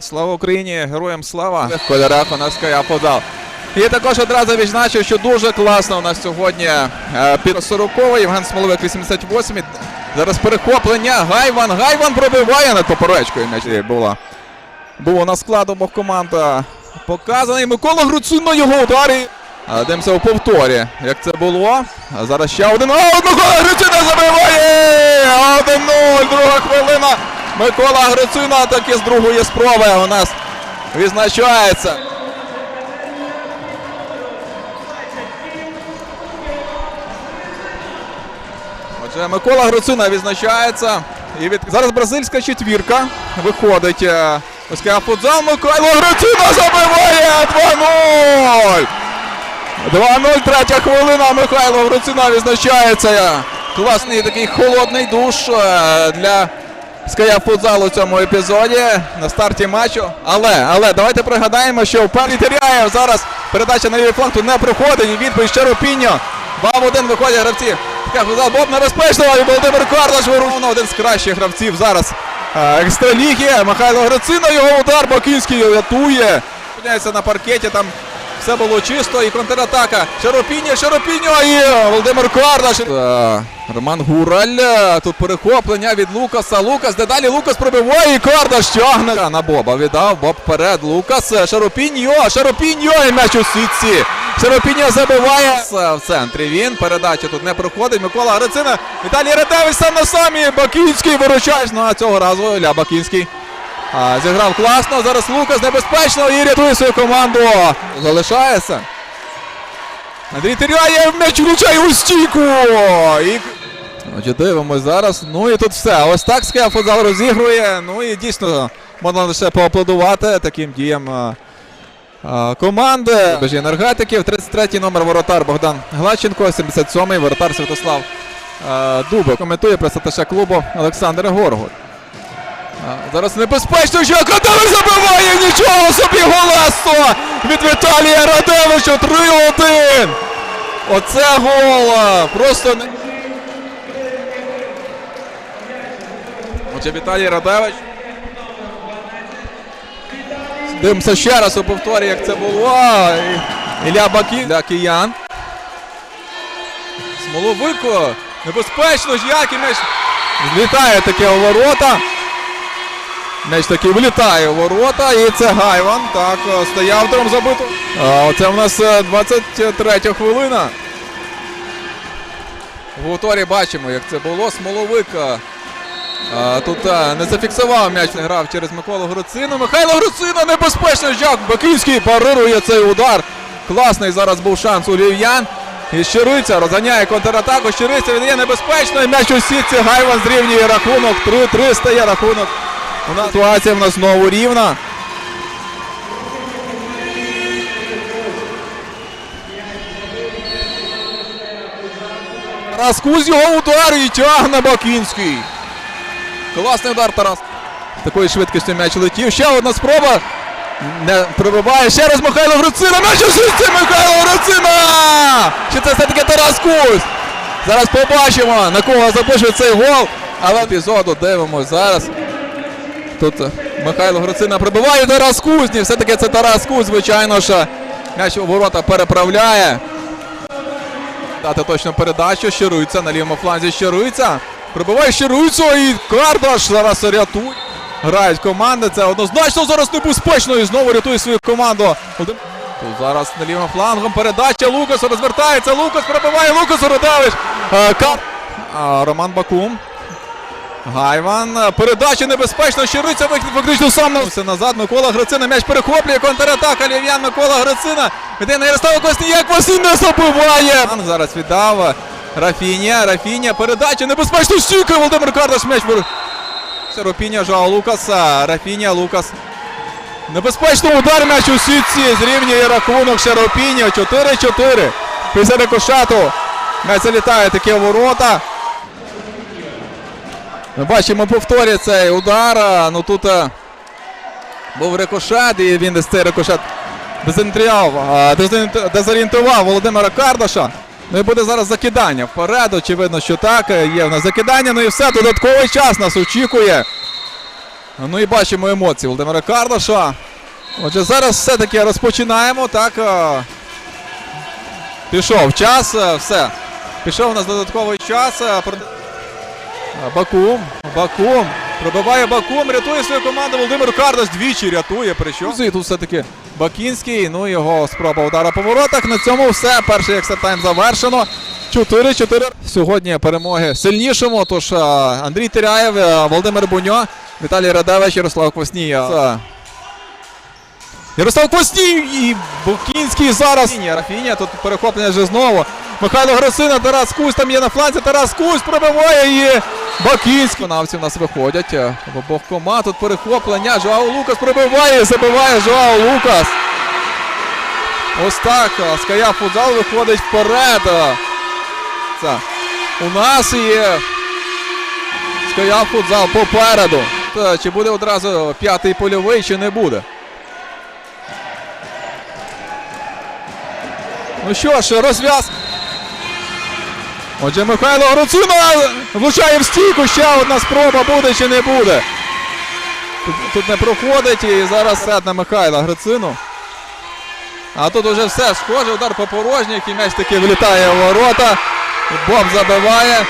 Слава Україні! Героям слава! В кольорах у нас Кая подав. І також одразу відзначив, що дуже класно у нас сьогодні е, під 40 Євген Смоловик 88 Зараз перехоплення. Гайван. Гайван пробиває над поперечкою. Була. У нас склад обох команд е, показаний. Микола Груцин на його ударі. Дивимося у повторі, як це було. Зараз ще один. А, Микола Грицина забиває! 1-0, друга хвилина. Микола Грицина таки з другої спроби у нас відзначається. Отже, Микола Грицина відзначається. І від... Зараз бразильська четвірка виходить. е, Ось каже футзал. Микола Грицина забиває 2-0! 2-0, третя хвилина. Михайло Грицина відзначається. Класний такий холодний душ е, для Ская футзалу в цьому епізоді на старті матчу. Але, але давайте пригадаємо, що Павлій Теряєв зараз передача на лівий фланг тут не проходить. І відповідь Щеропіньо. Два в один виходять гравці. Така футзал Боб небезпечно. І Володимир Карлаш Воруна один з кращих гравців зараз. е, Екстраліги. Михайло Грицина. Його удар Бакінський рятує. Опиняється на паркеті. Там все було чисто і контратака. Шаропіньо, Шаропіньо і Володимир Карлаш. Е, Роман Гураль. е, Тут перехоплення від Лукаса. Лукас, де далі Лукас пробиває і Кардаш тягне. На Боба віддав. Боб вперед. Лукас. е, Шаропіньо. Шаропіньо. І м'яч у сітці. Шаропіньо забиває. В центрі він. Передача тут не проходить. Микола Грицина. Віталій Редевич сам на самі. Бакінський виручаєш. Ну а цього разу Ілля Бакінський. А, зіграв класно. Зараз Лукас небезпечно і рятує свою команду. Залишається. Андрій Теряєв м'яч влучає у стійку. І... Отже, дивимось зараз. Ну і тут все. Ось так Скея футзал розігрує. Ну і дійсно можна лише поаплодувати таким діям а, команди. Бежі енергетиків. 33-й номер воротар Богдан Гладченко, 77-й воротар Святослав а, Дубок. Коментує пресаташа клубу Олександр Горгут. Зараз небезпечно, що Радевич забиває! Нічого собі голесто! Від Віталія Радевича 3-1! Оце гол! Просто не... Отже, Віталій Радевич. Дивимося ще раз у повторі, як це було. Ілля Бакін для киян. Смоловико. Небезпечно ж як і м'яч злітає таке у ворота. М'яч таки влітає у ворота, і це Гайван. Так, е, стає автором забиту. А, оце в нас е, 23 хвилина. В повторі бачимо, як це було. Смоловика. А, тут е, не зафіксував м'яч, не грав через Миколу Груцину. Михайло Груцина небезпечно. Жак Бакинський парирує цей удар. Класний зараз був шанс у львів'ян. І Щириця розганяє контратаку. Щириця віддає небезпечно. І м'яч у сітці. Гайван зрівнює рахунок. 3-3 стає рахунок. У нас ситуація в нас знову рівна. Раскуз його удар і тягне Бакінський. Класний удар Тарас. Такою швидкістю м'яч летів. Ще одна спроба. Не пробиває. Ще раз Михайло Грицина. М'яч у сітці Михайло Грицина! Чи це все-таки Тарас Кузь? Зараз побачимо, на кого запише цей гол. Але епізоду дивимось зараз. Тут Михайло Грицина прибиває Тарас Кузні. Все-таки це Тарас Кузь, звичайно ж. М'яч у ворота переправляє. Дати точно передачу. Щирується на лівому фланзі Щирується. Прибиває Щируйцю і Кардаш зараз рятує. Грають команди. Це однозначно зараз небезпечно і знову рятує свою команду. Тут зараз на лівому флангом передача Лукас розвертається. Лукас пробиває Лукас Родавич. Е, Кар... Роман Бакум. Гайван. е, Передача небезпечно. Щириця фактично сам на все назад. Микола Грицина. М'яч перехоплює. Контратака. Лів'ян Микола Грицина. Іде на Ярослава Косніяк. Василь не забиває. Зараз віддав. Рафіня. Рафіня. Передача небезпечно. Стійка. Володимир Кардаш. М'яч. Ропіня Жао Лукаса. Рафіня Лукас. Небезпечний удар м'яч у сітці. Зрівнює рахунок Шаропіньо. 4-4. Після рикошету. М'яч залітає такі ворота. Ми бачимо повторі цей удар. Ну тут був рикошет, і він десь цей рикошет дезорієнт- дезорієнтував Володимира Кардаша. Ну і буде зараз закидання вперед. Очевидно, що так. е, Є в нас закидання. Ну і все. Додатковий час нас очікує. Ну і бачимо емоції Володимира Кардаша. Отже, зараз все-таки розпочинаємо. Так. е, Пішов час, е, все. Пішов у нас додатковий час. Бакум. Бакум. Пробиває Бакум, рятує свою команду. Володимир Кардаш двічі рятує. Причому. І тут все-таки Бакінський. Ну його спроба удара по воротах. На цьому все. Перший екстратайм завершено. 4-4. Сьогодні перемоги сильнішому. Тож Андрій Теряєв, Володимир Буньо, Віталій Радевич, Ярослав Квасній. Це Ярослав Костій і Букінський зараз. Рафінія, тут перехоплення вже знову. Михайло Гросина, Тарас Кусь там є на фланзі. Тарас Кусь пробиває і Бакінський. Виконавці в нас виходять. е, В обох команд тут перехоплення. Жоао Лукас пробиває, забиває Жоао Лукас. Ось так. е, Ская футзал виходить вперед. е. Це у нас є Ская футзал попереду. Чи буде одразу п'ятий польовий, чи не буде? Ну що ж, розв'яз. Отже, Михайло Гроцина влучає в стійку. Ще одна спроба буде чи не буде. Тут, тут не проходить і зараз сет на Михайла Грицину. А тут уже все схоже. Удар по порожніх і м'яч таки влітає в ворота. Боб забиває.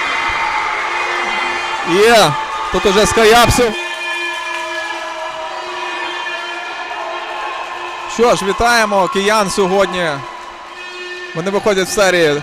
Є. Тут уже Скаяпсів. Що ж, вітаємо киян сьогодні. Вони виходять в серії.